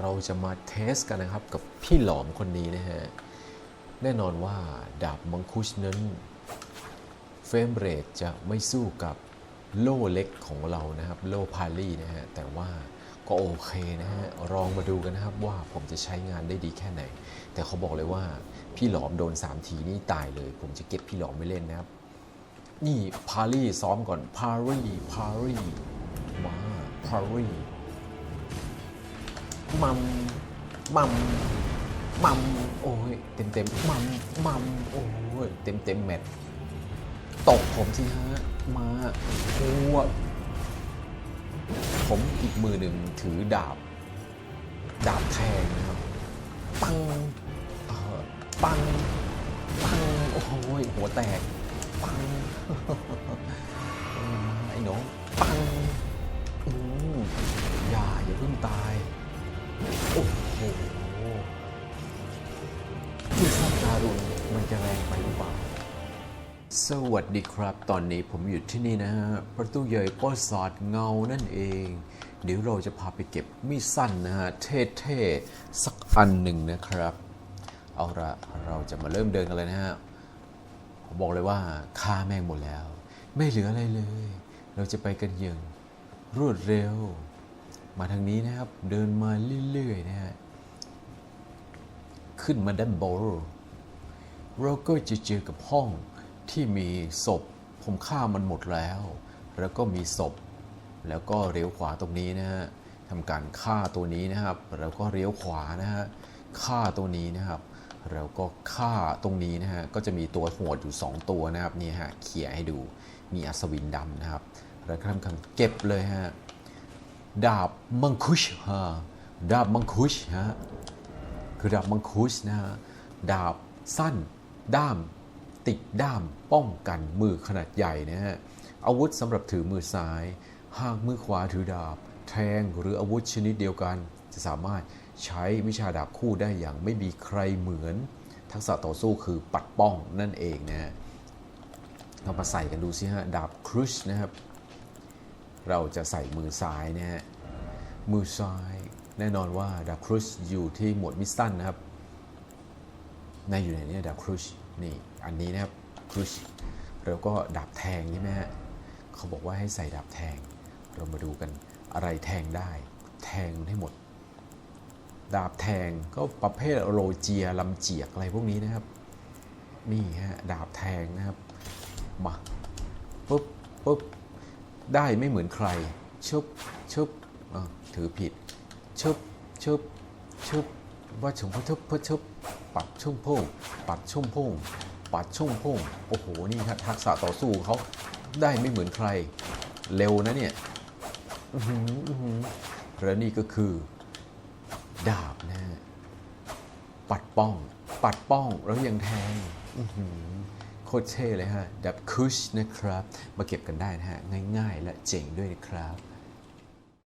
เราจะมาเทสกันนะครับกับพี่หลอมคนนี้นะฮะ แน่นอนว่าดาบมังคุชนั้นเฟรมเรทจะไม่สู้กับโล่เล็กของเรานะครับ โล่พาลี่นะฮะ แต่ว่าก็โอเคนะฮะลองมาดูกันนะครับว่าผมจะใช้งานได้ดีแค่ไหน แต่เขาบอกเลยว่าพี่หลอมโดน 3 ทีนี่ตายเลย ผมจะเก็บพี่หลอมไม่เล่นนะครับ นี่พารี่ซ้อมก่อนพารี่พารี่มาพารี่ มัมมัมมัมโอ้ยเต็มเต็มมัมมัมโอ้ยเต็มเต็มแมตช์ตกผมสิฮะมาโอ้ยผมอีกมือหนึ่งถือดาบ ดาบแทงนะครับ ปังเออปังปังโอ้โหหัวแตก ปังไอ้หน้องปังอืมอย่าอย่าเพิ่งตาย โอ้โหที่สร้าการุณมันจะแรงไปหรือเปล่า สวัสดีครับ ตอนนี้ผมอยู่ที่นี่นะฮะ ประตูใหญ่ปราสาทเงานั่นเอง เดี๋ยวเราจะพาไปเก็บมีดสั้นนะฮะ เท่ๆ สักอันหนึ่งนะครับ เอาละเราจะมาเริ่มเดินกันเลยนะฮะ ผมบอกเลยว่าฆ่าแม่งหมดแล้ว ไม่เหลืออะไรเลย เราจะไปกันอย่างรวดเร็ว มาทางนี้นะครับ เดินมาเรื่อยๆนะฮะ ขึ้นมาด้านบนเราก็จะเจอกับห้องที่มีศพ ผมฆ่ามันหมดแล้ว แล้วก็มีศพ แล้วก็เลี้ยวขวาตรงนี้นะฮะทำการฆ่าตัวนี้นะครับ แล้วก็เลี้ยวขวานะฮะ ฆ่าตัวนี้นะครับ แล้วก็ฆ่าตรงนี้นะฮะ ก็จะมีตัวโหดอยู่ 2 ตัวนะครับ นี่ฮะ เขี่ยให้ดู มีอัศวินดำนะครับ แล้วก็ทำการเก็บเลยฮะ ดาบมังคุชฮะดาบมังคุชฮะคือดาบมังคุชนะฮะดาบสั้น ด้าม ติดด้ามป้องกันมือขนาดใหญ่นะฮะอาวุธสำหรับถือมือซ้าย หากมือขวาถือดาบ แทงหรืออาวุธชนิดเดียวกัน จะสามารถใช้วิชาดาบคู่ได้อย่างไม่มีใครเหมือน ทักษะต่อสู้คือปัดป้องนั่นเองนะฮะเรามาใส่กันดูสิฮะ ดาบครุชนะครับ เราจะใส่มือซ้ายนะฮะ มือซ้ายแน่นอนว่าดาบครุชอยู่ที่หมวดมิสตันนะครับ ในอยู่ไหนเนี่ยดาบครุชนี่อันนี้นะครับครุชแล้วก็ดาบแทงใช่ไหมฮะเขาบอกว่าให้ใส่ดาบแทง เรามาดูกันอะไรแทงได้ แทงมันให้หมด ดาบแทงก็ประเภทโรเจียลำเจียกอะไรพวกนี้นะครับ นี่ฮะดาบแทงนะครับมาปุ๊บปุ๊บ ได้ไม่เหมือนใครชุบชุบอะถือผิดชุบชุบชุบว่าชมพทุบพชุบปัดชุ่มโพ่งปัดชุ่มโพ่งปัดชุ่มโพ่งโอ้โหนี่ครับทักษะต่อสู้เขาได้ไม่เหมือนใคร เร็วนะเนี่ยและนี่ก็คือ ดาบนะปัดป้อง ปัดป้องแล้วยังแทงอื คตรเท่เลยฮะดับคุชนะครับ มาเก็บกันได้นะฮะ ง่ายๆและเจ๋งด้วยนะครับ